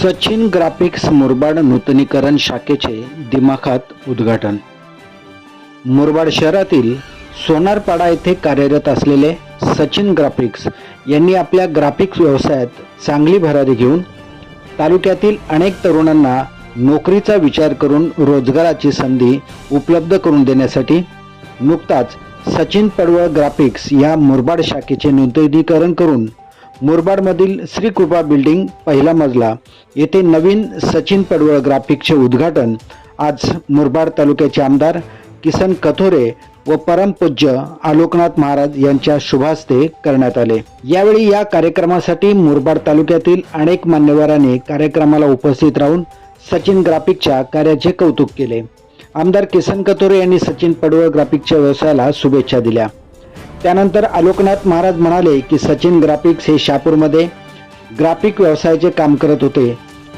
Sachin graphics Murbad नूतनीकरण शाखेचे दिमाखात उद्घाटन. मुरबाड शहरातील सोनारपाडा येथे कार्यरत असलेले सचिन ग्राफिक्स यांनी आपल्या ग्राफिक्स व्यवसायात चांगली भरारी घेऊन तालुक्यातील अनेक तरुणांना नोकरीचा विचार करून रोजगाराची संधी उपलब्ध करून देण्यासाठी नुकताच सचिन पडवळ ग्राफिक्स या मुरबाड शाखेचे नूतनीकरण करून मुरबाडमधील श्रीकृपा बिल्डिंग पहिला मजला. येथे नवीन सचिन पडवळ ग्राफिकचे उद्घाटन. आज मुरबाड तालुक्याचे आमदार किसन कथोरे व परमपूज्य आलोकनाथ महाराज यांच्या शुभास्ते करण्यात आले. यावेळी या कार्यक्रमासाठी मुरबाड तालुक्यातील अनेक मान्यवरांनी कार्यक्रमाला उपस्थित राहून सचिन ग्राफिकच्या कार्याचे कौतुक केले. आमदार किसन कथोरे यांनी सचिन पडवळ ग्राफिकच्या व्यवसायाला शुभेच्छा दिल्या. त्यानंतर आलोकनाथ महाराज म्हणाले की सचिन ग्राफिक्स हे शापूरमध्ये ग्राफिक व्यवसायाचे काम करत होते.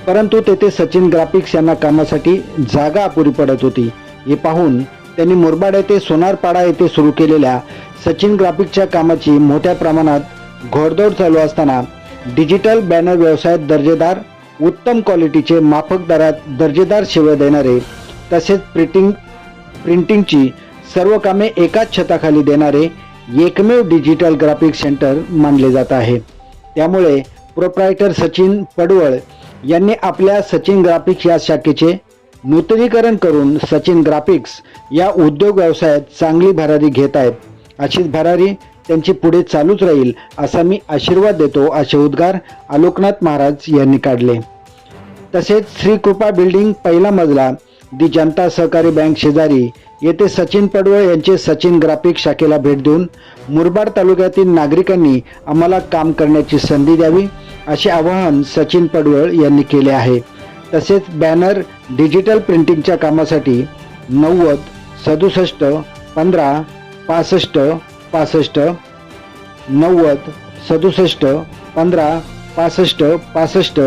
परंतु तेथे सचिन ग्राफिक्स यांना कामासाठी जागा अपुरी पडत होती. हे पाहून त्यांनी मुरबाड येथे सोनारपाडा येथे सुरू केलेल्या सचिन ग्राफिक्सच्या कामाची मोठ्या प्रमाणात घोडदौड चालू असताना डिजिटल बॅनर व्यवसायात दर्जेदार उत्तम क्वालिटीचे माफक दरात दर्जेदार सेवा देणारे तसेच प्रिंटिंग प्रिंटिंगची सर्व कामे एकाच छताखाली देणारे एकमेव डिजिटल ग्राफिक सेंटर मानले जात आहे. त्यामुळे प्रोप्रायटर सचिन पडवळ यांनी आपल्या सचिन ग्राफिक्स या शाखेचे नूतनीकरण करून सचिन ग्राफिक्स या उद्योग व्यवसायात चांगली भरारी घेत आहेत. अशीच भरारी त्यांची पुढे चालूच राहील असा मी आशीर्वाद देतो असे उद्गार आलोकनाथ महाराज यांनी काढले. तसेच श्री कृपा बिल्डिंग पहिला मजला दी जनता सहकारी बँक शेजारी येथे सचिन पडवळ यांचे सचिन ग्राफिक शाखेला भेट देऊन मुरबाड तालुक्यातील नागरिकांनी आम्हाला काम करण्याची संधी द्यावी असे आवाहन सचिन पडवळ यांनी केले आहे. तसेच बॅनर डिजिटल प्रिंटिंगच्या कामासाठी नव्वद सदुसष्ट पंधरा पासष्ट पासष्ट नव्वद सदुसष्ट पंधरा पासष्ट पासष्ट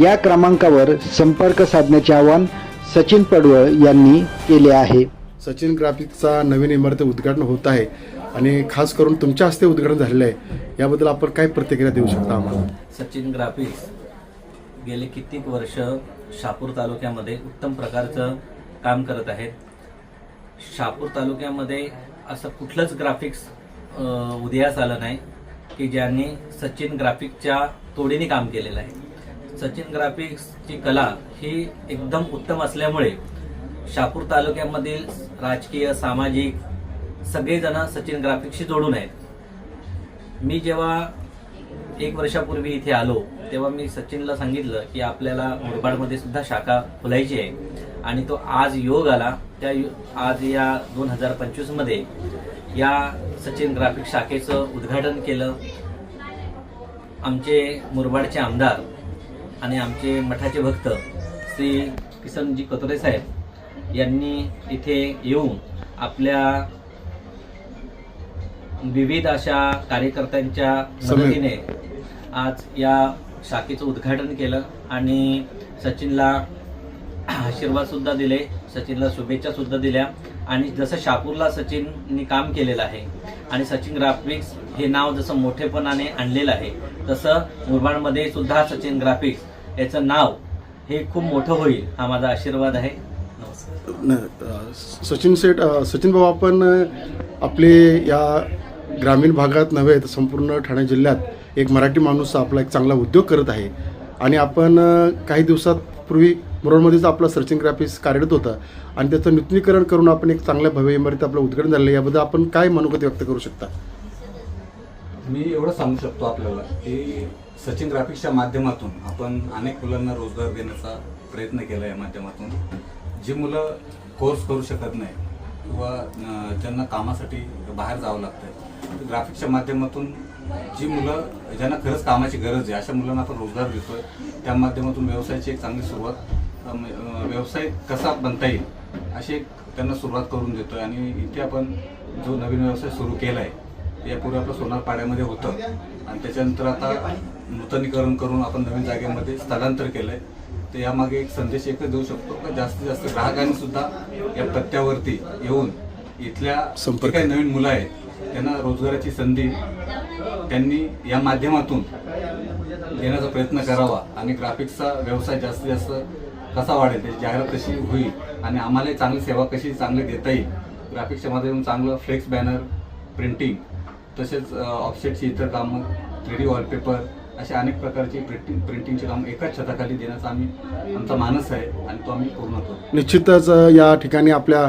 या क्रमांकावर संपर्क साधण्याचे आवाहन सचिन पडवळ यांनी केले आहे. सचिन ग्राफिक्सचा नवीन इमारत उद्घाटन होत आहे आणि खास करून तुमच्या हस्ते उद्घाटन झालेलं आहे. याबद्दल आपण काय प्रतिक्रिया देऊ शकता आम्हाला? सचिन ग्राफिक्स गेले कित्येक वर्ष शापूर तालुक्यामध्ये उत्तम प्रकारचं काम करत आहेत. शापूर तालुक्यामध्ये असं कुठलंच ग्राफिक्स उदयास आलं नाही की ज्यांनी सचिन ग्राफिकच्या तोडीने काम केलेलं आहे. सचिन ग्राफिक्सची कला ही एकदम उत्तम असल्यामुळे शापूर तालुक्यामधील राजकीय सामाजिक सगळेजण सचिन ग्राफिक्सशी जोडून आहेत. मी जेव्हा एक वर्षापूर्वी इथे आलो तेव्हा मी सचिनला सांगितलं की आपल्याला मुरबाडमध्ये सुद्धा शाखा खोलायची आहे. आणि तो आज योग आला. त्या यु- आज या दोन हजार पंचवीसमध्ये या सचिन ग्राफिक शाखेचं उद्घाटन केलं. आमचे मुरबाडचे आमदार आणि आमचे मठाचे भक्त श्री किसनजी कतोरे साहेब यांनी इथे येऊन आपल्या विविध अशा कार्यकर्त्यांच्या. मदतीने आज या शाखेचं उद्घाटन केलं आणि सचिनला आशीर्वाद सुद्धा दिले सचिनला शुभेच्छा सुद्धा दिल्या आणि जसं शापूरला सचिननी काम केलेलं आहे आणि सचिन ग्राफिक्स हे नाव जसं मोठेपणाने आणलेलं आहे तसं मुरबाडमध्ये सुद्धा सचिन ग्राफिक्स याचं नाव हे खूप मोठं होईल हा माझा आशीर्वाद आहे न- सचिन सेठ सचिन भाऊ आपण आपले या ग्रामीण भागात नव्हे तर संपूर्ण ठाणे जिल्ह्यात एक मराठी माणूस आपला एक चांगला उद्योग करत आहे. आणि आपण काही दिवसापूर्वी मुरळमध्येच आपला सर्चिंग ग्राफिक्स कार्यरत होता. आणि त्याचं नूतनीकरण करून आपण एक चांगल्या भव्य इमारत आपलं उद्घाटन झालं आहे. याबद्दल आपण काय मनोगत व्यक्त करू शकता? मी एवढं सांगू शकतो आपल्याला की सचिन ग्राफिक्सच्या माध्यमातून आपण अनेक मुलांना रोजगार देण्याचा प्रयत्न केला या माध्यमातून. जी मुलं कोर्स करू शकत नाही किंवा ज्यांना कामासाठी बाहेर जावं लागतं ग्राफिक्सच्या माध्यमातून जी मुलं ज्यांना खरंच कामाची गरज आहे अशा मुलांना आपण रोजगार देतोय. त्या माध्यमातून व्यवसायाची एक चांगली सुरुवात व्यवसाय कसा बनता येईल अशी एक त्यांना सुरुवात करून देतोय. आणि इथे आपण जो नवीन व्यवसाय सुरू केला आहे यापूर्वी आपलं सोनार पाड्यामध्ये होतं. आणि त्याच्यानंतर आता नूतनीकरण करून आपण नवीन जागेमध्ये स्थलांतर केलंय तर यामागे एक संदेश एकच देऊ शकतो की जास्तीत जास्त ग्राहकांनी सुद्धा या पत्त्यावरती येऊन इथल्या संपर्क. काही नवीन मुलं आहेत त्यांना रोजगाराची संधी त्यांनी या माध्यमातून देण्याचा प्रयत्न करावा आणि ग्राफिक्सचा व्यवसाय जास्तीत जास्त कसा वाढेल त्याची जाहिरात कशी होईल आणि आम्हालाही चांगली सेवा कशी चांगली देता येईल ग्राफिक्सच्या माध्यमातून चांगलं फ्लेक्स बॅनर प्रिंटिंग तसेच ऑफसेटची इतर कामं थ्री डी वॉलपेपर अशा अनेक प्रकारची प्रिंटिंग प्रिंटिंगची कामं एकाच छताखाली देण्याचा आम्ही आमचा मानस आहे आणि तो आम्ही पूर्ण करतो. निश्चितच या ठिकाणी आपल्या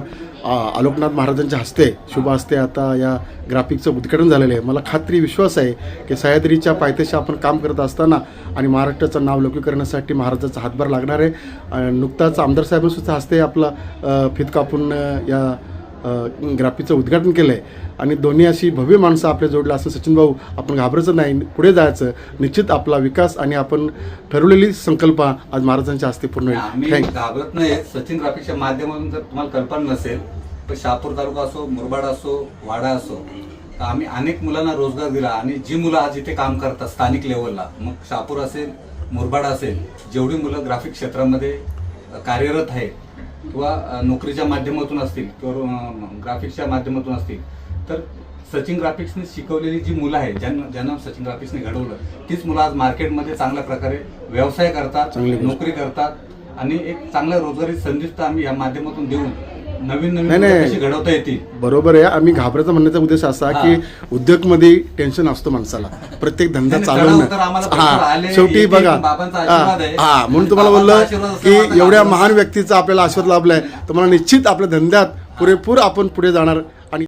आलोकनाथ महाराजांच्या हस्ते शुभ हस्ते आता या ग्राफिकचं उद्घाटन झालेलं आहे. मला खात्री विश्वास आहे की सह्याद्रीच्या पायथ्याशी आपण काम करत असताना आणि महाराष्ट्राचं नाव लौकिक करण्यासाठी महाराजाचा हातभार लागणार आहे. नुकताच आमदार साहेबांसुद्धा हस्ते आपला फित कापून या अ, ग्राफिकचं उद्घाटन केलं आहे आणि दोन्ही अशी भव्य माणसं आपल्या जोडलं असं सचिन भाऊ आपण घाबरायचं नाही पुढे जायचं. निश्चित आपला विकास आणि आपण ठरवलेली संकल्पा आज महाराजांच्या हस्ते पूर्ण घाबरत नाही सचिन ग्राफिक्सच्या माध्यमातून जर तुम्हाला कल्पना नसेल तर शहापूर तालुका असो मुरबाड असो वाडा असो तर आम्ही अनेक मुलांना रोजगार दिला आणि जी मुलं आज इथे काम करतात स्थानिक लेवलला मग शहापूर असेल मुरबाड असेल जेवढी मुलं ग्राफिक क्षेत्रामध्ये कार्यरत आहेत किंवा नोकरीच्या माध्यमातून असतील किंवा ग्राफिक्सच्या माध्यमातून असतील तर सचिन ग्राफिक्सने शिकवलेली जी मुलं आहेत ज्यांना ज्यांना सचिन ग्राफिक्सने घडवलं तीच मुलं आज मार्केटमध्ये चांगल्या प्रकारे व्यवसाय करतात. नोकरी करतात आणि एक चांगल्या रोजगारी संधी तर आम्ही या माध्यमातून देऊन नवीन नवीन नाही, घडवता येतील. बरोबर आहे. आम्ही घाबरायचा म्हणण्याचा उद्देश असा. की उद्योगमध्ये टेन्शन असतो माणसाला. प्रत्येक धंदा चालवणं हा. शेवटी बघा. हा. हा, म्हणून तुम्हाला बोललं की एवढ्या महान व्यक्तीचा आपल्याला आशीर्वाद लाभलाय. तुम्हाला निश्चित आपल्या धंद्यात पुरेपूर आपण पुढे जाणार.